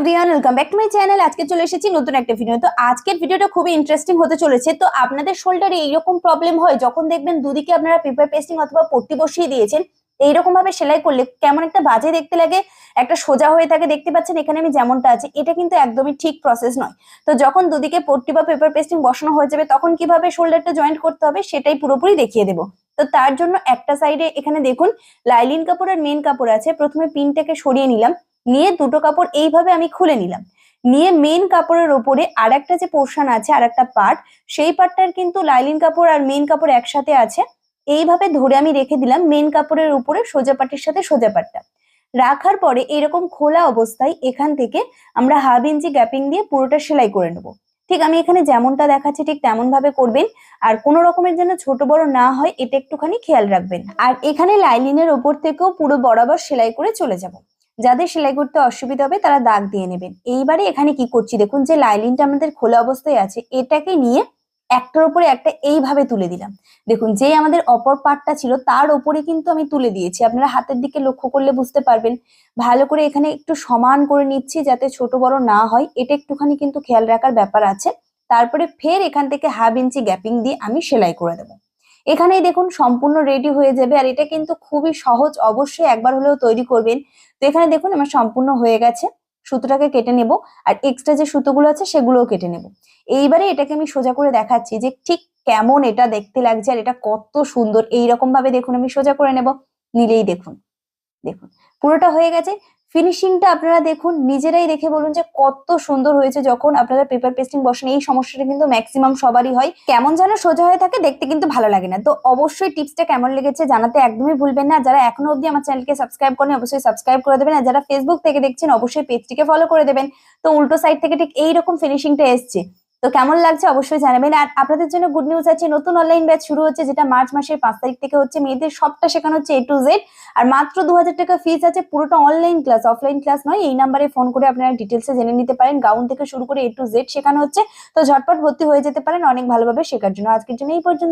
Everyone welcome channel আজকে চলে এসেছি নতুন একটা ভিডিও তো। আজকের ভিডিওটা খুবই ইন্টারেস্টিং হতে চলেছে। তো আপনাদের শোল্ডারে এইরকম প্রবলেম হয়, যখন দেখবেন দুদিকে আপনারা পেপার পেস্টিং অথবা পট্টি বসিয়ে দিয়েছেন এইরকম ভাবে সেলাই করলে কেমন একটা বাজে দেখতে লাগে, একটা সোজা হয়ে থাকে, দেখতে পাচ্ছেন এখানে আমি যেমনটা আছে, এটা কিন্তু একদমই ঠিক প্রসেস নয়। তো যখন দুদিকে পট্টি বা পেপার পেস্টিং বসানো হয়ে যাবে, তখন কীভাবে শোল্ডারটা জয়েন্ট করতে হবে, সেটাই পুরোপুরি দেখিয়ে দেবো। তো তার জন্য একটা সাইডে এখানে দেখুন, লাইলিন কাপড় আর মেন কাপড় আছে। প্রথমে পিনটাকে সরিয়ে নিলাম। নিয়ে দুটো কাপড় এইভাবে আমি খুলে নিলাম। নিয়ে মেন কাপড়ের ওপরে আর একটা যে পোর্শন আছে আর একটা পার্ট সেই পার্টটার কিন্তু লাইলিন কাপড় আর মেন কাপড় একসাথে আছে। এইভাবে ধরে আমি রেখে দিলাম মেন কাপড়ের উপরে সোজা পাটির সাথে সোজা পাটটা রাখার পরে এরকম খোলা অবস্থায় এখান থেকে আমরা হাফ ইঞ্চি গ্যাপিং দিয়ে পুরোটা সেলাই করে নেব। ঠিক আমি এখানে যেমনটা দেখাচ্ছি ঠিক তেমন ভাবে করবেন। আর কোনো রকমের যেন ছোট বড় না হয়, এটা একটুখানি খেয়াল রাখবেন। আর এখানে লাইলিনের ওপর থেকেও পুরো বরাবর সেলাই করে চলে যাব। যাদের সেলাই করতে অসুবিধা হবে, তারা দাগ দিয়ে নেবেন। এইবারে এখানে কি করছি দেখুন, যে লাইলিনটা আমাদের খোলা অবস্থায় আছে, এটাকে নিয়ে একটার উপরে একটা এইভাবে তুলে দিলাম। দেখুন যে আমাদের অপর পার্টটা ছিল, তার ওপরে কিন্তু আমি তুলে দিয়েছি। আপনারা হাতের দিকে লক্ষ্য করলে বুঝতে পারবেন। ভালো করে এখানে একটু সমান করে নিচ্ছি যাতে ছোট বড় না হয়। এটা একটুখানি কিন্তু খেয়াল রাখার ব্যাপার আছে। তারপরে ফের এখান থেকে হাফ ইঞ্চি গ্যাপিং দিয়ে আমি সেলাই করে দেবো। এখানেই দেখুন সম্পূর্ণ রেডি হয়ে যাবে আর এটা কিন্তু খুবই সহজ। অবশ্যই একবার হলেও তৈরি করবেন। তো এখানে দেখুন আমার সম্পূর্ণ হয়ে গেছে। সুতোটাকে কেটে নেব আর এক্সট্রা যে সুতোগুলো আছে সেগুলোও কেটে নেব। এইবারে এটাকে আমি সোজা করে দেখাচ্ছি যে ঠিক কেমন এটা দেখতে লাগছে আর এটা কত সুন্দর। এইরকম ভাবে দেখুন আমি সোজা করে নেব। নিলেই দেখুন। দেখুন, পুরোটা হয়ে গেছে। ফিনিশিংটা আপনারা দেখুন, নিজেরাই দেখে বলুন যে কত সুন্দর হয়েছে যখন আপনারা পেপার পেস্টিং বসেন। এই সমস্যাটা কিন্তু ম্যাক্সিমাম সবারই হয়। কেমন যেন সোজা হয়ে থাকে, দেখতে কিন্তু ভালো লাগে না। তো অবশ্যই টিপসটা কেমন লেগেছে জানাতে একদমই ভুলবেন না। যারা এখনও অবধি আমার চ্যানেলকে সাবস্ক্রাইব করেন অবশ্যই সাবস্ক্রাইব করে দেবেন। আর যারা ফেসবুক থেকে দেখছেন, অবশ্যই পেজটিকে ফলো করে দেবেন। তো উল্টো সাইড থেকে ঠিক এইরকম ফিনিশিংটা এসছে। তো কেমন লাগছে অবশ্যই জানাবেন। আর আপনাদের জন্য গুড নিউজ আছে, নতুন অনলাইন ব্যাচ শুরু হচ্ছে, যেটা মার্চ মাসের পাঁচ তারিখ থেকে হচ্ছে। মেয়েদের সবটা শেখানো হচ্ছে এ টু জেড আর মাত্র দু হাজার টাকা ফিজ আছে, পুরোটা অনলাইন ক্লাস অফলাইন ক্লাস নয়। এই নাম্বারে ফোন করে আপনারা ডিটেলসে জেনে নিতে পারেন। গাউন থেকে শুরু করে এ টু জেড শেখানো হচ্ছে। তো ঝটপট ভর্তি হয়ে যেতে পারেন, অনেক ভালোভাবে শেখার জন্য। আজকের জন্য এই পর্যন্ত।